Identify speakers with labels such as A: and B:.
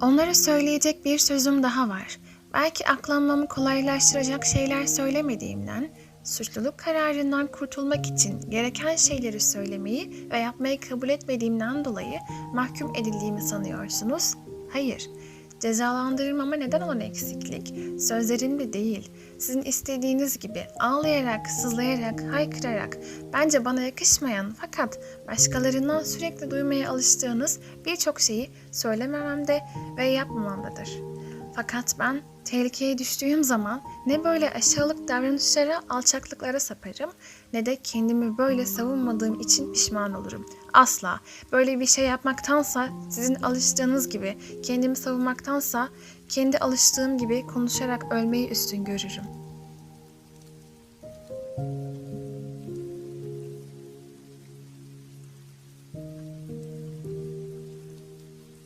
A: Onlara söyleyecek bir sözüm daha var. Belki aklanmamı kolaylaştıracak şeyler söylemediğimden, suçluluk kararından kurtulmak için gereken şeyleri söylemeyi ve yapmayı kabul etmediğimden dolayı mahkum edildiğimi sanıyorsunuz. Hayır. Cezalandırmama neden olan eksiklik, sözlerimde değil, sizin istediğiniz gibi ağlayarak, sızlayarak, haykırarak, bence bana yakışmayan fakat başkalarından sürekli duymaya alıştığınız birçok şeyi söylemememde ve yapmamamdadır. Fakat ben tehlikeye düştüğüm zaman ne böyle aşağılık davranışlara, alçaklıklara saparım ne de kendimi böyle savunmadığım için pişman olurum. Asla böyle bir şey yapmaktansa sizin alıştığınız gibi kendimi savunmaktansa kendi alıştığım gibi konuşarak ölmeyi üstün görürüm.